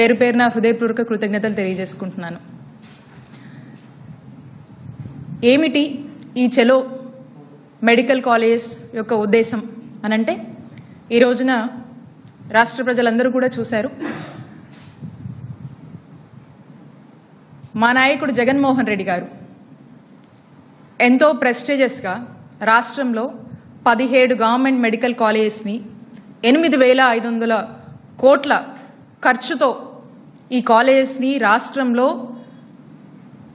పేరు పేరున హృదయపూర్వక కృతజ్ఞతలు తెలియజేసుకుంటున్నాను. ఏమిటి ఈ చెలో మెడికల్ కాలేజ్ యొక్క ఉద్దేశం అనంటే ఈ రోజున రాష్ట్ర ప్రజలందరూ కూడా చూశారు. మా నాయకుడు జగన్మోహన్ రెడ్డి గారు ఎంతో ప్రెస్టేజెస్గా రాష్ట్రంలో పదిహేడు గవర్నమెంట్ మెడికల్ కాలేజెస్ని ఎనిమిది వేల ఐదు వందల కోట్ల ఖర్చుతో ఈ కాలేజెస్ని రాష్ట్రంలో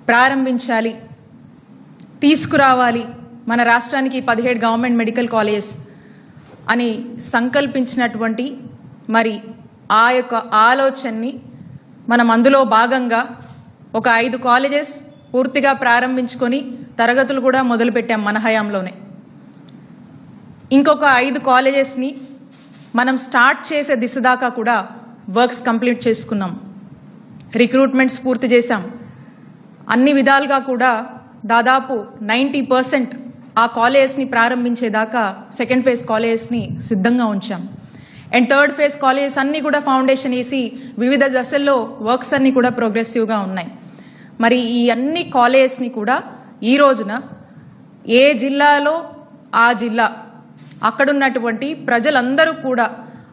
ప్రారంభించాలి తీసుకురావాలి. మన రాష్ట్రానికి పదిహేడు గవర్నమెంట్ మెడికల్ కాలేజెస్ అని సంకల్పించినటువంటి మరి ఆ యొక్క ఆలోచనని మనం అందులో భాగంగా ఒక ఐదు కాలేజెస్ పూర్తిగా ప్రారంభించుకొని తరగతులు కూడా మొదలుపెట్టాం మన హయాంలోనే. ఇంకొక ఐదు కాలేజెస్ని మనం స్టార్ట్ చేసే దిశ దాకా కూడా వర్క్స్ కంప్లీట్ చేసుకున్నాం. రిక్రూట్మెంట్స్ పూర్తి చేశాం. అన్ని విధాలుగా కూడా దాదాపు నైంటీ పర్సెంట్ ఆ కాలేజెస్ని ప్రారంభించేదాకా సెకండ్ ఫేజ్ కాలేజెస్ని సిద్ధంగా ఉంచాం. అండ్ థర్డ్ ఫేజ్ కాలేజెస్ అన్నీ కూడా ఫౌండేషన్ వేసి వివిధ దశల్లో వర్క్స్ అన్నీ కూడా ప్రోగ్రెసివ్గా ఉన్నాయి. మరి ఈ అన్ని కాలేజెస్ని కూడా ఈ రోజున ఏ జిల్లాలో ఆ జిల్లా అక్కడున్నటువంటి ప్రజలందరూ కూడా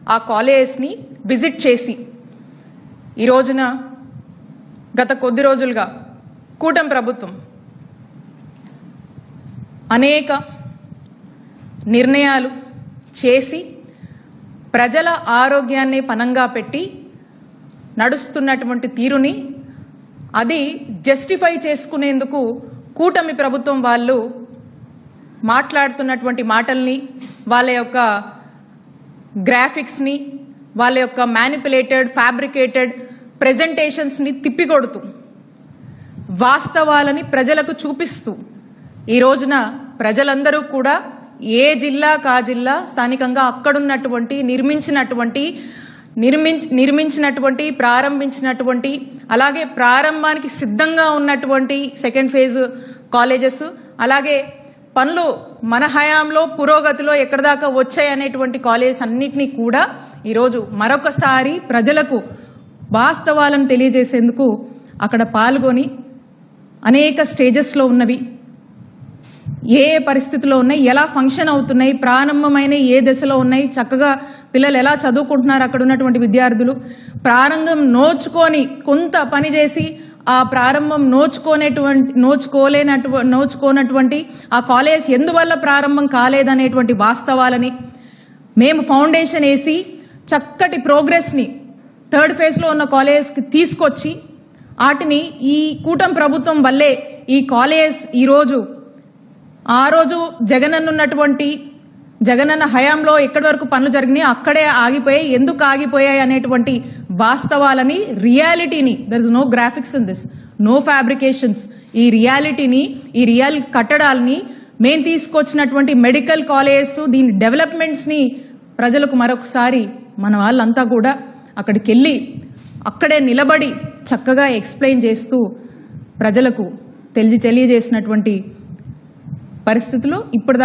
ఆ కాలేజెస్ని విజిట్ చేసి ఈ రోజున గత కొద్ది రోజులుగా కూటమి ప్రభుత్వం అనేక నిర్ణయాలు చేసి ప్రజల ఆరోగ్యాన్ని పనంగా పెట్టి నడుస్తున్నటువంటి తీరుని అది జస్టిఫై చేసుకునేందుకు కూటమి ప్రభుత్వం వాళ్ళు మాట్లాడుతున్నటువంటి మాటల్ని వాళ్ళ యొక్క గ్రాఫిక్స్ని వాళ్ళ యొక్క మ్యానిపులేటెడ్ ఫ్యాబ్రికేటెడ్ ప్రెజెంటేషన్స్ని తిప్పికొడుతూ వాస్తవాలని ప్రజలకు చూపిస్తూ ఈ రోజున ప్రజలందరూ కూడా ఏ జిల్లా కా జిల్లా స్థానికంగా అక్కడున్నటువంటి నిర్మించినటువంటి నిర్మించి నిర్మించినటువంటి ప్రారంభించినటువంటి అలాగే ప్రారంభానికి సిద్ధంగా ఉన్నటువంటి సెకండ్ ఫేజ్ కాలేజెస్ అలాగే పనులు మన హయాంలో పురోగతిలో ఎక్కడి దాకా వచ్చాయి అనేటువంటి కాలేజెస్ అన్నింటినీ కూడా ఈరోజు మరొకసారి ప్రజలకు వాస్తవాలను తెలియజేసేందుకు అక్కడ పాల్గొని అనేక స్టేజెస్లో ఉన్నవి. ఏ ఏ పరిస్థితిలో ఉన్నాయి ఎలా ఫంక్షన్ అవుతున్నాయి ప్రారంభమైన ఏ దశలో ఉన్నాయి చక్కగా పిల్లలు ఎలా చదువుకుంటున్నారు అక్కడ ఉన్నటువంటి విద్యార్థులు. ప్రారంభం నోచుకొని కొంత పని చేసి ఆ ప్రారంభం నోచుకోనేటువంటి నోచుకోలేనటు నోచుకోనటువంటి ఆ కాలేజ్ ఎందువల్ల ప్రారంభం కాలేదనేటువంటి వాస్తవాలని మేము ఫౌండేషన్ వేసి చక్కటి ప్రోగ్రెస్ని థర్డ్ ఫేజ్లో ఉన్న కాలేజ్కి తీసుకొచ్చి వాటిని ఈ కూటమి ప్రభుత్వం వల్లే ఈ కాలేజెస్ ఈరోజు ఆ రోజు జగనన్న ఉన్నటువంటి జగనన్న హయాంలో ఎక్కడి వరకు పనులు జరిగినాయి అక్కడే ఆగిపోయాయి ఎందుకు ఆగిపోయాయి అనేటువంటి వాస్తవాలని రియాలిటీని there is no graphics in this no fabrications ఈ రియాలిటీని ఈ రియల్ కట్టడాలని మేము తీసుకొచ్చినటువంటి మెడికల్ కాలేజెస్ దీని డెవలప్మెంట్స్ని ప్రజలకు మరొకసారి మన వాళ్ళంతా కూడా అక్కడికి వెళ్ళి అక్కడే నిలబడి చక్కగా ఎక్స్ప్లెయిన్ చేస్తూ ప్రజలకు తెలియ తెలియజేసినటువంటి పరిస్థితులు ఇప్పుడు